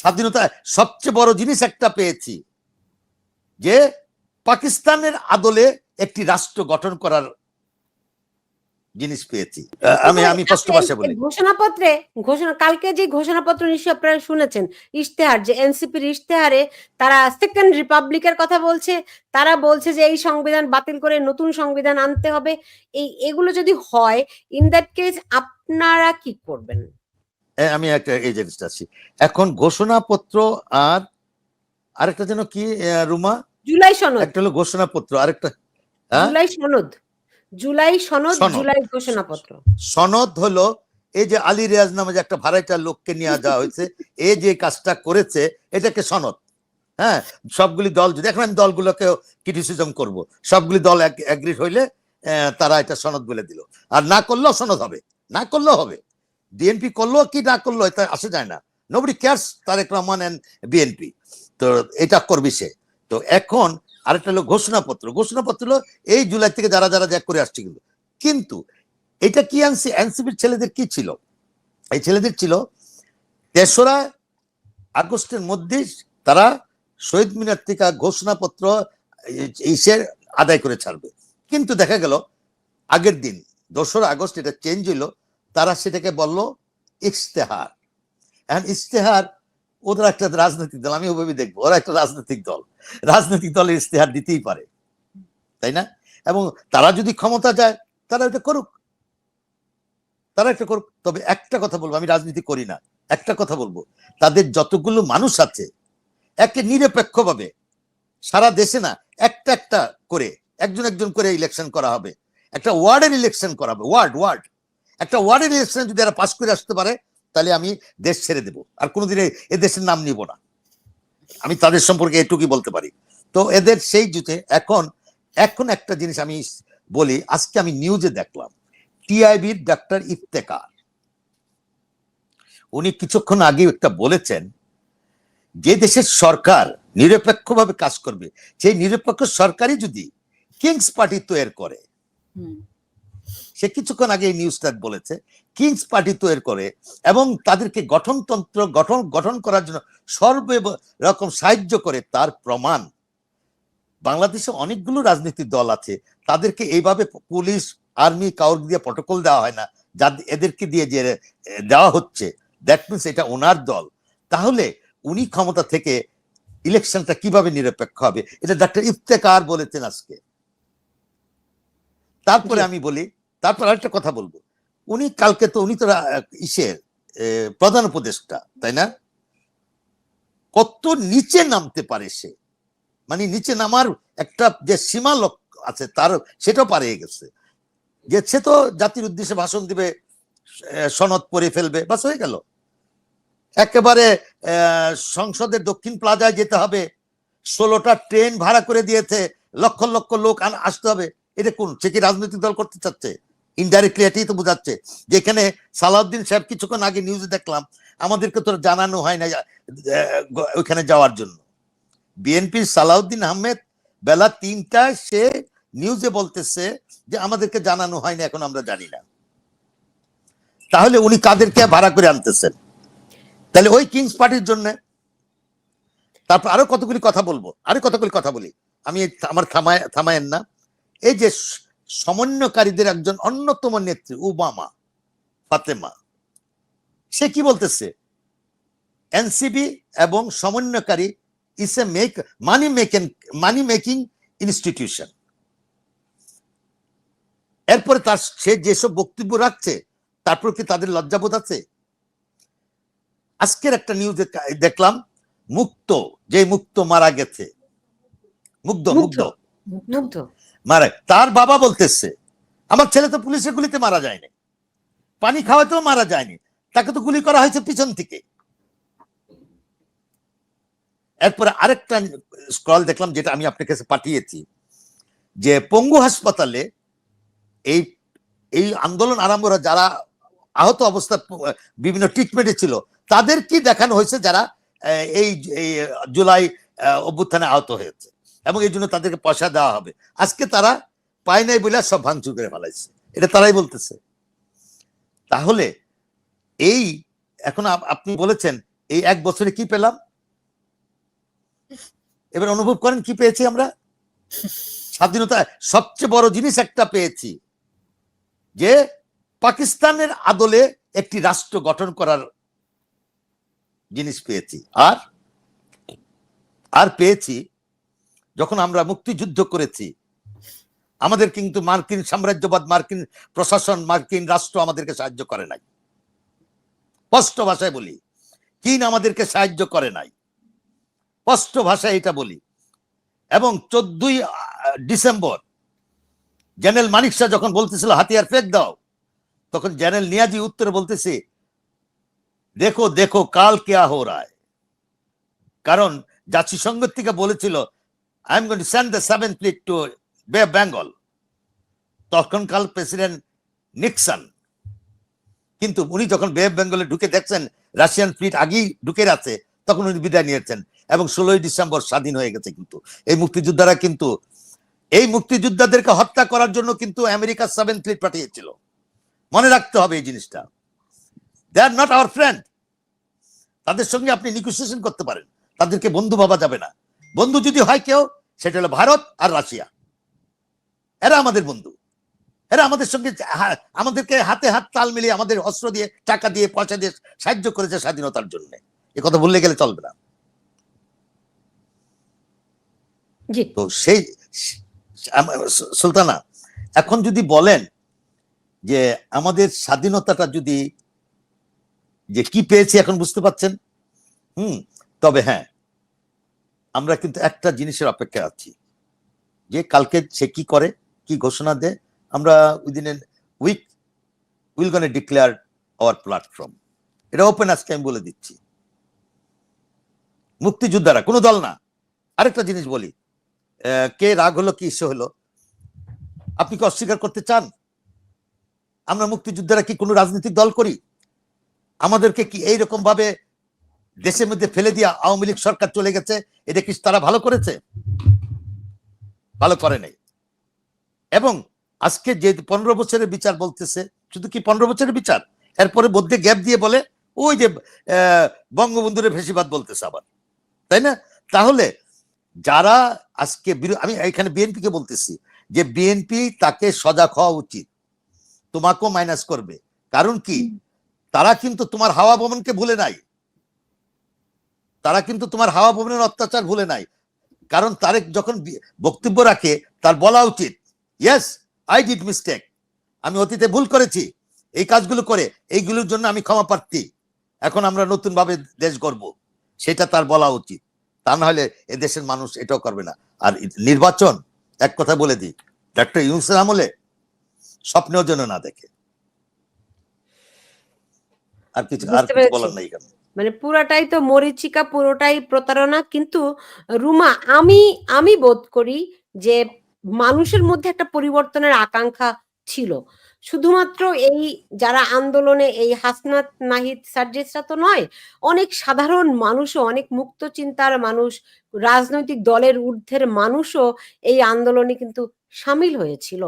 স্বাধীনতা সবচেয়ে বড় জিনিস একটা পেয়েছি যে পাকিস্তানের আদলে একটি রাষ্ট্র গঠন করার জিনিস পেয়েছি। আমি আমি স্পষ্ট ভাষা বলি। ঘোষণাপত্রে ঘোষণা কালকে যে ঘোষণাপত্র নিশ্চয়ই আপনারা শুনেছেন ইশতেহার যে এনসিপির ইশতেহারে তারা সেকেন্ড রিপাবলিকের কথা বলছে তারা বলছে যে এই সংবিধান বাতিল করে নতুন সংবিধান আনতে হবে। এই এগুলো যদি হয় ইন দ্যাট কেস আপনারা কি করবেন? আমি একটা এই জিনিসটা আছি। এখন ঘোষণাপত্র আর আরেকটা যেন কি রুমা? জুলাই সনদ। একটা হলো ঘোষণাপত্র আরেকটা হ্যাঁ? জুলাই সনদ। জুলাই সনদ। জুলাই ঘোষণাপত্র। সনদ হলো এই যে আলী রিয়াজ নামে যে একটা ভাড়াইটার লোককে নিয়ে যাওয়া হয়েছে এ যে কাজটা করেছে এটাকে সনদ হ্যাঁ? সবগুলি দল যদি এখন আমি দলগুলোকে ক্রিটিসিজম করব সবগুলি দল অ্যাগ্রি হইলে তারা এটা সনদ বলে দিল। আর না করলেও সনদ হবে না করলেও হবে। বিএনপি করল, কি না করল, এটা আসে যায় না। Nobody cares Tarek Rahman and BNP তো এটা করবি সে। তো এখন আরেকটা হলো ঘোষণাপত্র। ঘোষণাপত্র হলো এই জুলাই থেকে যারা যারা যা করে আসছে কিন্তু। কিন্তু এটা কি আনসি এনসিপির ছেলেদের কি ছিল? এই ছেলেদের ছিল তেসরা আগস্টের মধ্যে তারা শহীদ মিনার থেকে ঘোষণাপত্র ইসের আদায় করে ছাড়বে। কিন্তু দেখা গেল আগের দিন, দোসরা আগস্ট এটা চেঞ্জ হইল তারা সেটাকে বলল ইশতেহার। এখন ইশতেহার, ওদের একটা রাজনৈতিক দল, আমি ওভাবে দেখব, ওরা একটা রাজনৈতিক দল। রাজনৈতিক দলের ইশতেহার দিতেই পারে, তাই না? এবং তারা যদি ক্ষমতা যায়, তারা এটা করুক। তারা একটা করুক। তবে একটা কথা বলব, আমি রাজনীতি করি না, একটা কথা বলব, তাদের যতগুলো মানুষ আছে, একে নিরপেক্ষভাবে, সারা দেশে না, একটা একটা করে, একজন একজন করে ইলেকশন করা হবে, একটা ওয়ার্ডের ইলেকশন করা হবে ওয়ার্ড ওয়ার্ড একটা ওয়ার্ডের ইলেকশন যদি এরা পাশ করে আসতে পারে, তাহলে আমি দেশ ছেড়ে দেব। আর কোনোদিন এ- দেশের নাম নিব না। আমি তাদের সম্পর্কে এটুকুই বলতে পারি। তো এদের সেই জুতে এখন এখন একটা জিনিস আমি বলি, আজকে আমি নিউজে দেখলাম, টিআইবির ডাক্তার ইফতেকার উনি কিছুক্ষণ আগে একটা বলেছেন, যে দেশের সরকার নিরপেক্ষভাবে কাজ করবে, সেই নিরপেক্ষ সরকারই যদি কিংস পার্টি তৈরি করে সে কিছুক্ষণ আগে এই নিউজটা বলেছে কিংস পার্টি তৈরি করে এবং তাদেরকে গঠনতন্ত্র গঠন গঠন করার জন্য সর্ব রকম সাহায্য করে তার প্রমাণ। বাংলাদেশে অনেকগুলো রাজনৈতিক দল আছে তাদেরকে এইভাবে পুলিশ আর্মি কাউর দিয়ে প্রটোকল দেওয়া হয় না যাদের এদেরকে দিয়ে যে দেওয়া হচ্ছে। দ্যাট মিনস এটা ওনার দল। তাহলে উনি ক্ষমতা থেকে ইলেকশনটা কীভাবে নিরপেক্ষ হবে? এটা ডাক্তার ইফতেকার বলেছেন আজকে। তারপরে আমি বলি তারপর আরেকটা কথা বলব। উনি কালকে তো, উনি তো ইসের প্রধান উপদেষ্টা, তাই না? কত নিচে নামতে পারে সে। মানে নিচে নামার একটা যে সীমা লক্ষ্য আছে, তার, সেটাও পারিয়ে গেছে। সে তো জাতির উদ্দেশ্যে ভাষণ দিবে সনদ পড়ে ফেলবে, বাস হয়ে গেল। একেবারে সংসদের দক্ষিণ প্লাজায় যেতে হবে। ষোলোটা ট্রেন ভাড়া করে দিয়েছে, লক্ষ লক্ষ লোক আসতে হবে। এটা কোন? সে কি রাজনৈতিক দল করতে চাচ্ছে? ইনডাইরেক্টলি এটাই তো বোঝাচ্ছে যেখানে সালাউদ্দিন সাহেব কিছুক্ষণ আগে নিউজে দেখলাম, আমাদেরকে তো জানানো হয় না ওইখানে যাওয়ার জন্য। বিএনপির সালাউদ্দিন আহমেদ বেলা তিনটায় সে নিউজে বলতেছে যে, আমাদেরকে জানানো হয়নি এখন আমরা জানি না। তাহলে উনি কাদেরকে ভাড়া করে আনতেছেন? তাহলে ওই কিংস পার্টির জন্য? তারপর আরও কতগুলি কথা বলব? আরও কতগুলি কথা বলি? আমি আমার থামায়, থামায়েন না। এই যে সমন্বয়কারীদের একজন অন্যতম নেত্রী ওবামা ফাতেমা। সে কি বলতেছে? এনসিবি এবং সমন্বয়কারী is a make money making money making institution এরপরে তার সে যেসব বক্তব্য রাখছে তারপর কি তাদের লজ্জাবোধ আছে? আজকের একটা নিউজে দেখলাম মুক্ত যে মুক্ত মারা গেছে মুগ্ধ মুগ্ধ। মুগ্ধ মুগ্ধ মারা, তার বাবা বলতেছে, আমার ছেলে তো পুলিশের গুলিতে মারা যায়নি, পানি খাওয়াতেও মারা যায়নি, তাকে তো গুলি করা হয়েছে পিছন থেকে। এরপরে আরেকটা স্ক্রল দেখলাম, যেটা আমি আপনার কাছে পাঠিয়েছি, যে পঙ্গু হাসপাতালে এই এই আন্দোলন আরম্ভ যারা আহত অবস্থা, বিভিন্ন ট্রিটমেন্টে ছিল, তাদের কি দেখানো হয়েছে যারা এই জুলাই অভ্যুত্থানে আহত হয়েছে? এবং এই জন্য তাদেরকে পয়সা দেওয়া হবে। আজকে তারা পায় নাই বলে সব ভাঙচুর করে ফেলাইছে। এটা তারাই বলতেছে। তাহলে এই এখন আপনি বলেছেন, এই এক বছরে কি পেলাম? এবার অনুভব করেন কি পেয়েছি আমরা? স্বাধীনতা, সবচেয়ে বড় জিনিস একটা পেয়েছি যে পাকিস্তানের আদলে একটি রাষ্ট্র গঠন করার জিনিস পেয়েছি। আর আর পেয়েছি যখন আমরা মুক্তিযুদ্ধ করেছি, আমাদের কিন্তু মার্কিন সাম্রাজ্যবাদ, মার্কিন প্রশাসন, মার্কিন রাষ্ট্র আমাদেরকে সাহায্য করে নাই। স্পষ্ট ভাষায় বলি, চীন আমাদেরকে সাহায্য করে নাই। স্পষ্ট ভাষায় এটা বলি। এবং চোদ্দই ডিসেম্বর, জেনারেল মানিক শাহ যখন বলতেছিল, হাতিয়ার ফেক দাও, তখন জেনারেল নিয়াজি উত্তরে বলতেছে, দেখো দেখো, কাল হো রায়। কারণ জাতিসংঘ থেকে বলেছিল I am going to send the seven fleet to bay Bengal তখনকাল প্রেসিডেন্ট নিক্সন কিন্তু উনি যখন বে বেঙ্গলে ঢুকে দেখছেন রাশিয়ান ফ্লিট আগেই ঢুকে আছে তখন উনি বিদায় নিয়েছেন এবং ষোলোই ডিসেম্বর স্বাধীন হয়ে গেছে কিন্তু। এই মুক্তিযোদ্ধারা কিন্তু, এই মুক্তিযোদ্ধাদেরকে হত্যা করার জন্য কিন্তু আমেরিকা সেভেন ফ্লিট পাঠিয়েছিল। মনে রাখতে হবে এই জিনিসটা। They are not our friend তাদের সঙ্গে আপনি নিগোসিয়েশন করতে পারেন। তাদেরকে বন্ধু ভাবা যাবে না। বন্ধু যদি হয় কেউ সেটা হলো ভারত আর রাশিয়া। এরা আমাদের বন্ধু। এরা আমাদের সঙ্গে আমাদেরকে হাতে হাত তাল মিলিয়ে আমাদের অস্ত্র দিয়ে টাকা দিয়ে পয়সা দিয়ে সাহায্য করেছে স্বাধীনতার জন্য। এ কথা ভুললে গেলে চলবে না। তো সেই সুলতানা এখন যদি বলেন যে আমাদের স্বাধীনতাটা যদি যে কি পেয়েছি এখন বুঝতে পাচ্ছেন হুম তবে হ্যাঁ আমরা কিন্তু একটা জিনিসের অপেক্ষা আছি। যে কালকে সে কি করে, কি ঘোষণা দেয়, আমরা within an week will gonna declare our platform এটা ওপেন আজকে আমি বলে দিচ্ছি। মুক্তিযোদ্ধারা, কোনো দল না। আরেকটা জিনিস বলি কে রাগ হলো, কি ইস্যু হলো, আপনি কি অস্বীকার করতে চান? আমরা মুক্তিযোদ্ধারা কি কোনো রাজনৈতিক দল করি? আমাদেরকে কি এইরকম ভাবে দেশের মধ্যে ফেলে দিয়ে আওয়ামী লীগ সরকার চলে গেছে এটা কি তারা ভালো করেছে? ভালো করে নাই। এবং আজকে যে পনেরো বছরের বিচার বলতেছে শুধু কি পনেরো বছরের বিচার? এরপরে মধ্যে গ্যাপ দিয়ে বলে ওই যে আহ, বঙ্গবন্ধুরের ভেসিবাদ বলতেছে আবার। তাই না? তাহলে যারা আজকে আমি এখানে বিএনপিকে বলতেছি যে বিএনপি তাকে সজাগ হওয়া উচিত। তোমাকেও মাইনাস করবে। কারণ কি? তারা কিন্তু তোমার হাওয়া ভবনকে ভুলে নাই। তারা কিন্তু তোমার হাওয়া ভবনের অত্যাচার ভুলে নাই। কারণ তারেক যখন বক্তব্য রাখে তার বলা উচিত ইয়েস আই ডিড মিস্টেক আমি অতীতে ভুল করেছি। এই কাজগুলো করে এইগুলোর জন্য আমি ক্ষমা প্রার্থী। এখন আমরা নতুন ভাবে দেশ গড়ব। সেটা তার বলা উচিত। তা না হলে এদেশের মানুষ এটাও করবে না। আর নির্বাচন এক কথা বলে দিই ডক্টর ইউনুসের আমলে স্বপ্নেও যেন না দেখে। আর কিছু আর কিছু বলার নাই এখানে। মানে পুরাটাই তো মরিচিকা, পুরোটাই প্রতারণা। কিন্তু রুমা, আমি আমি বোধ করি যে মানুষের মধ্যে একটা পরিবর্তনের আকাঙ্ক্ষা ছিল। শুধুমাত্র এই যারা আন্দোলনে, এই হাসনাত নাহিদ সার্জেসরা তো নয়, অনেক সাধারণ মানুষও, অনেক মুক্ত চিন্তার মানুষ, রাজনৈতিক দলের ঊর্ধ্বের মানুষও এই আন্দোলনে কিন্তু সামিল হয়েছিল।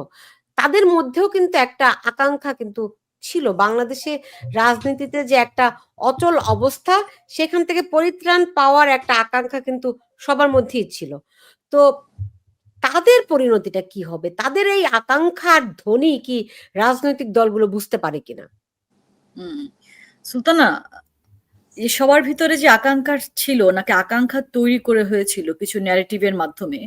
তাদের মধ্যেও কিন্তু একটা আকাঙ্ক্ষা কিন্তু ছিল। বাংলাদেশে রাজনীতিতে যে একটা অচল অবস্থা, সেখান থেকে পরিত্রাণ পাওয়ার একটা আকাঙ্ক্ষা কিন্তু সবার মধ্যেই ছিল। তো তাদের পরিণতিটা কি হবে? তাদের এই আকাঙ্ক্ষার ধ্বনি কি রাজনৈতিক দলগুলো বুঝতে পারে কিনা। সুলতানা সবার ভিতরে যে আকাঙ্ক্ষা ছিল, নাকি আকাঙ্ক্ষা তৈরি করে হয়েছিল কিছু ন্যারেটিভের মাধ্যমে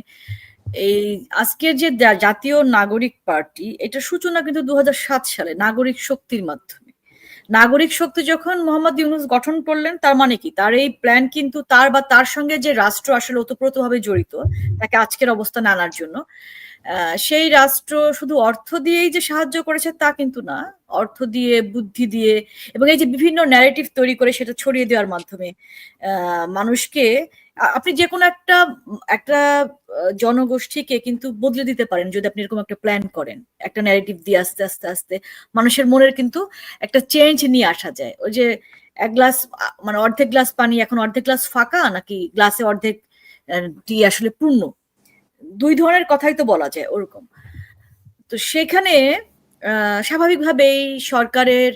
এই আজকের যে জাতীয় নাগরিক পার্টি, এটা সূচনা কিন্তু দু হাজার সাত সালে, নাগরিক শক্তির মাধ্যমে। নাগরিক শক্তি যখন মোহাম্মদ ইউনুস গঠন করলেন, তার মানে কি? তার এই প্ল্যান কিন্তু তার বা তার সঙ্গে যে রাষ্ট্র আসলে ওতপ্রোতভাবে জড়িত, তাকে আজকের অবস্থানে আনার জন্য। সেই রাষ্ট্র শুধু অর্থ দিয়েই যে সাহায্য করেছে তা কিন্তু না। অর্থ দিয়ে, বুদ্ধি দিয়ে এবং এই যে বিভিন্ন ন্যারেটিভ তৈরি করে সেটা ছড়িয়ে দেওয়ার মাধ্যমে মানুষকে আপনি যে কোনো একটা একটা জনগোষ্ঠীকে কিন্তু বদলে দিতে পারেন যদি আপনি এরকম একটা প্ল্যান করেন। একটা ন্যারেটিভ দিয়ে আস্তে আস্তে আস্তে মানুষের মনের কিন্তু একটা চেঞ্জ নিয়ে আসা যায়। ওই যে এক গ্লাস মানে অর্ধেক গ্লাস পানি এখন অর্ধেক গ্লাস ফাঁকা নাকি গ্লাসে অর্ধেক টি আসলে পূর্ণ? দুই ধরনের কথাই তো বলা যায় ওরকম। তো সেখানে স্বাভাবিকভাবেই সরকারের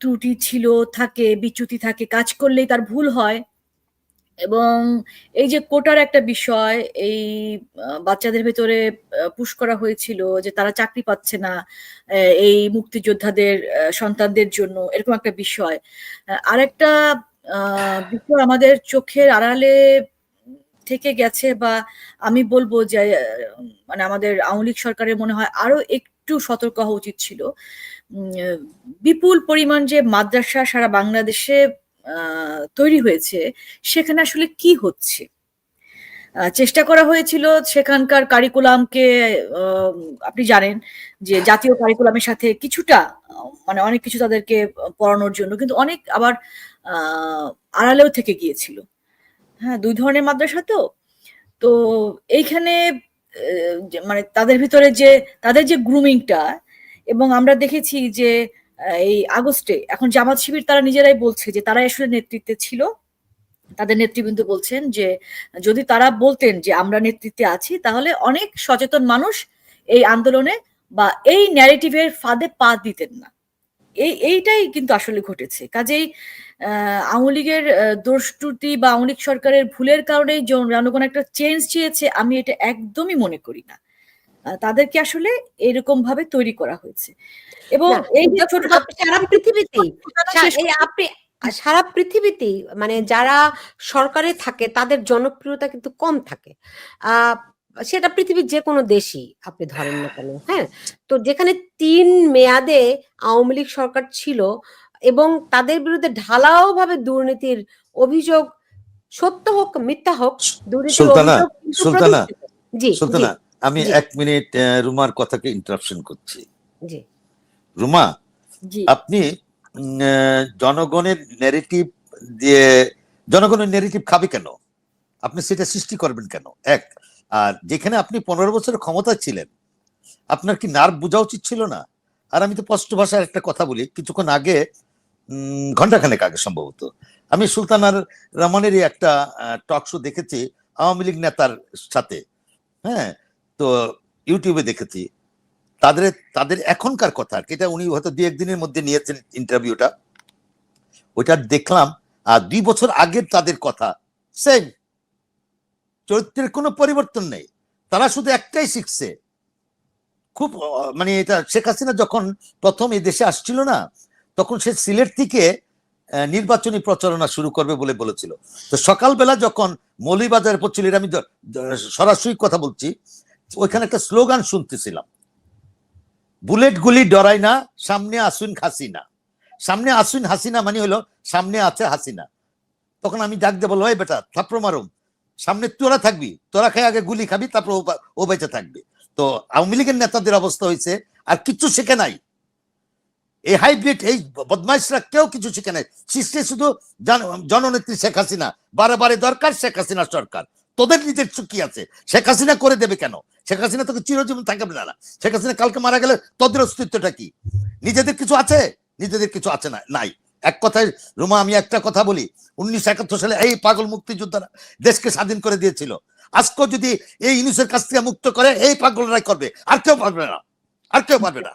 ত্রুটি ছিল থাকে বিচ্যুতি থাকে কাজ করলেই তার ভুল হয়। এবং এই যে কোটার একটা বিষয় এই বাচ্চাদের ভেতরে পুশ করা হয়েছিল যে তারা চাকরি পাচ্ছে না এই মুক্তিযোদ্ধাদের সন্তানদের জন্য এরকম একটা বিষয়। আরেকটা আহ, বিষয় আমাদের চোখের আড়ালে থেকে গেছে বা আমি বলব যে মানে আমাদের আওয়ামী লীগ সরকারের মনে হয় আরও একটু সতর্ক হওয়া উচিত ছিল। বিপুল পরিমাণ যে মাদ্রাসা সারা বাংলাদেশে তৈরি হয়েছে, সেখানে আসলে কি হচ্ছে? চেষ্টা করা হয়েছিল সেখানকার কারিকুলামকে আপনি জানেন যে জাতীয় কারিকুলামের সাথে কিছুটা মানে অনেক কিছু তাদেরকে পড়ানোর জন্য, কিন্তু অনেক আবার আড়ালেও থেকে গিয়েছিল। হ্যাঁ দুই ধরনের মাদ্রাসা তো। তো এইখানে মানে তাদের ভিতরে যে, তাদের যে গ্রুমিংটা এবং আমরা দেখেছি যে, এই আগস্টে এখন জামাত শিবির তারা নিজেরাই বলছে যে তারা আসলে নেতৃত্বে ছিল। তাদের নেতৃবৃন্দ বলছেন যে, যদি তারা বলতেন যে, আমরা নেতৃত্বে আছি, তাহলে অনেক সচেতন মানুষ এই আন্দোলনে বা এই ন্যারেটিভের ফাঁদে পা দিতেন না। এই এইটাই কিন্তু আসলে ঘটেছে। কাজেই আওয়ামী লীগের আহ, দোষ বা আওয়ামী লীগ সরকারের ভুলের কারণেই জনগণ একটা চেঞ্জ চেয়েছে আমি এটা একদমই মনে করি না। তাদেরকে আসলে এরকম ভাবে তৈরি করা হয়েছে। এবং এই ছোট সারা পৃথিবীতেই এই আপনি সারা পৃথিবীতেই মানে যারা সরকারে থাকে তাদের জনপ্রিয়তা কিন্তু কম থাকে। আহ সেটা পৃথিবীর যে কোনো দেশই আপনি ধরেন না কেন হ্যাঁ? তো যেখানে তিন মেয়াদে আওয়ামী লীগ সরকার ছিল এবং তাদের বিরুদ্ধে ঢালাও ভাবে দুর্নীতির অভিযোগ সত্য হোক মিথ্যা হোক সুলতানা, সুলতানা, জি সুলতানা আমি এক মিনিট রুমার কথাকে ইন্টারাপশন করছি। জি। রুমা জি। আপনি জনগণের নেরেটিভ দিয়ে জনগণের নেরেটিভ খাবে কেন? আপনি সেটা সৃষ্টি করবেন কেন? এক আর যেখানে আপনি পনেরো বছরের ক্ষমতায় ছিলেন আপনার কি নার্ভ বোঝা উচিত ছিল না? আর আমি তো স্পষ্ট ভাষায় একটা কথা বলি কিছুক্ষণ আগে ঘন্টাখানেক আগে সম্ভবত আমি সুলতানার রহমানেরই একটা টক শো দেখেছি আওয়ামী লীগ নেতার সাথে হ্যাঁ তো ইউটিউবে দেখেছি। তাদের তাদের এখনকার কথা আর কি, এটা উনি হয়তো দু একদিনের মধ্যে নিয়েছেন ইন্টারভিউটা ওইটা দেখলাম আর দুই বছর আগের তাদের কথা সেম চরিত্রের কোনো পরিবর্তন নেই। তারা শুধু একটাই শিখছে। খুব মানে এটা শেখ হাসিনা যখন প্রথম এই দেশে আসছিল না, তখন সে সিলেট থেকে নির্বাচনী প্রচারণা শুরু করবে বলে বলেছিল। তো সকালবেলা যখন মৌলিবাজারে পড়ছিল আমি সরাসরি কথা বলছি, ওইখানে একটা স্লোগান শুনতেছিলাম। বুলেট গুলি ডরাই না, সামনে আসুন হাসিনা। সামনে আসুন হাসিনা মানে হলো সামনে আছে হাসিনা। তখন আমি ডাক বলব এই বেটা, থাপ্পড় মারুম। সামনে তোরা থাকবি, তোরা খেয়ে আগে গুলি খাবি, তারপর ও বেঁচে থাকবে। তো আওয়ামী লীগের নেতাদের অবস্থা হয়েছে, আর কিচ্ছু শেখে নাই। এই হাইব্রিড এই বদমাইশরা কেউ কিছু শিখে নাই। শিখছে শুধু জননেত্রী শেখ হাসিনা, বারে বারে দরকার শেখ হাসিনা সরকার। তোদের নিজের চুকি আছে, শেখ হাসিনা করে দেবে কেন? শেখ হাসিনা তোকে চিরজীবন থাকবে না। শেখ হাসিনা কালকে মারা গেলে তোদের অস্তিত্বটা কি? নিজেদের কিছু আছে? নিজেদের কিছু আছে না, নাই। এক কথায়, রুমা, আমি একটা কথা বলি। উনিশশো একাত্তর সালে এই পাগল মুক্তিযোদ্ধারা দেশকে স্বাধীন করে দিয়েছিল। আজকেও যদি এই ইউনিসের কাছ থেকে মুক্ত করে, এই পাগলরাই করবে। আর কেউ পারবে না। আর কেউ পারবে না।